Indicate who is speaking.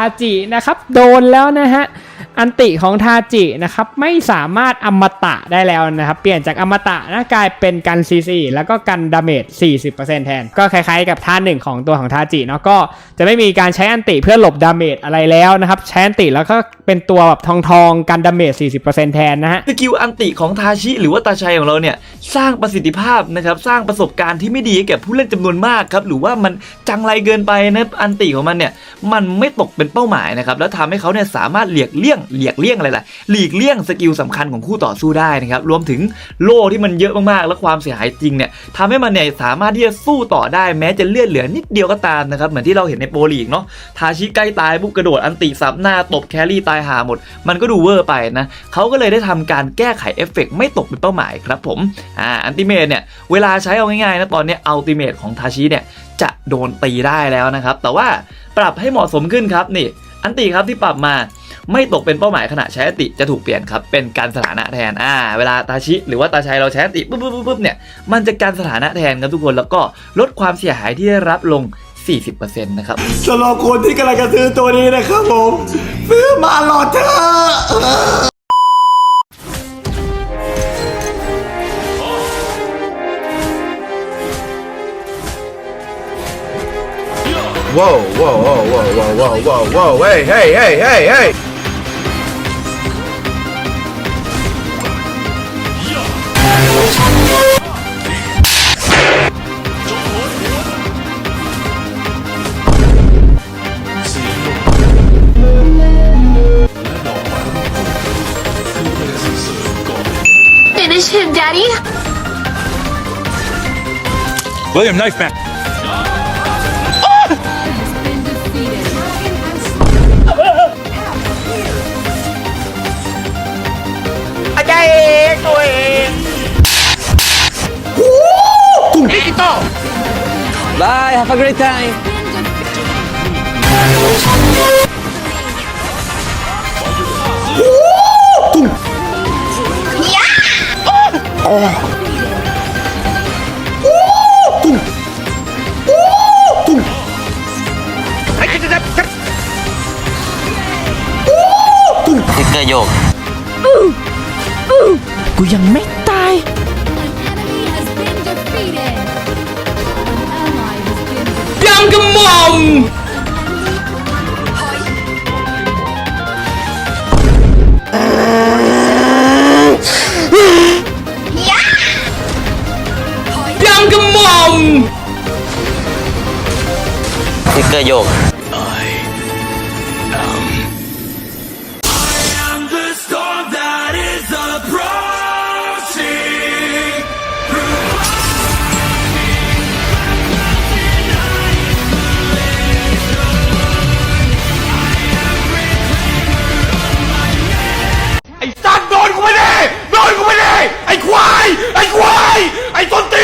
Speaker 1: าจินะครับ โดนแล้วนะฮะอันติของทาจินะครับไม่สามารถอมตะได้แล้วนะครับ เปลี่ยนจากอมตะนะกลายเป็นกันซีซีแล้วก็กันดาเมจ 40%แทน ก็คล้ายๆกับท่าหนึ่งของตัวของทาจิเนาะก็จะไม่มีการใช้อันติเพื่อหลบดาเมจอะไรแล้วนะครับใช้อันติแล้วก็เป็นตัวแบบทองทองกันดาเมจ 40%แทนนะฮะ
Speaker 2: สกิลอันติของทาชิหรือว่าตาชัยของเราเนี่ย สร้างประสิทธิภาพนะครับ สร้างประสบการณ์ที่ไม่ดีให้แก่ผู้เล่นจำนวนมากครับ หรือว่ามันจังไรเกินไปนะอันติของมันเนี่ย มันไม่ตกเป็นเป้าหมายนะครับ แล้วทำให้เขาเนี่ยสามารถเหลียกเลี่ยงเหลียกเลี่ยงอะไรล่ะหลีกเลี่ยงสกิลสำคัญของคู่ต่อสู้ได้นะครับรวมถึงโล่ที่มันเยอะมากๆและความเสียหายจริงเนี่ยทำให้มันเนี่ยสามารถที่จะสู้ต่อได้แม้จะเลือดเหลือนิดเดียวก็ตามนะครับเหมือนที่เราเห็นในโปรลีกเนาะทาชิใกล้ตายปุ๊บกระโดดอันติซับหน้าตบแครี่ตายหาหมด มันก็ดูเวอร์ไปนะเขาก็เลยได้ทำการแก้ไขเอฟเฟกต์ไม่ตกเป็นเป้าหมายครับผมอ่าอันติเมทเนี่ยเวลาใช้เอาง่ายๆนะตอนนี้อัลติเมทของทาชิเนี่ยจะโดนตีได้แล้วนะครับ แต่ว่าปรับให้เหมาะสมขึ้นครับนี่อันติครับที่ปรับมาไม่ตกเป็นเป้าหมายขณะใช้อติจะถูกเปลี่ยนครับ เป็นการสถานะแทนอ่าเวลาตาชิหรือว่าตาชัยเราใช้อติปุ๊บปุ๊บปุ๊บปุ๊บเนี่ยมันจะการสถานะแทนครับทุกคนแล้วก็ลดความเสียหายที่ได้รับลง 40%นะครับ
Speaker 3: สำหรับคนที่กำลังจะซื้อตัวนี้นะครับผม ซื้อมาหลอดเถอะ
Speaker 4: Whoa, whoa, whoa, whoa, whoa, whoa, whoa, whoa, hey, hey, hey, hey, hey!
Speaker 5: Finish him, Daddy.
Speaker 6: William, knife back.
Speaker 7: Bye, have a great time.
Speaker 5: อ้ตุ้งตุ้งไอ้จับจั
Speaker 1: บจัตุ้งติ๊กเกอร์โยกกูยังไม่ตาย
Speaker 8: สติกเกอร์โยก
Speaker 9: ไอ้
Speaker 10: สัตว์โดน
Speaker 9: กูไปดิโดนกูไปดิไอ้ควาย ไอ้ควาย ไอ้ต้นตี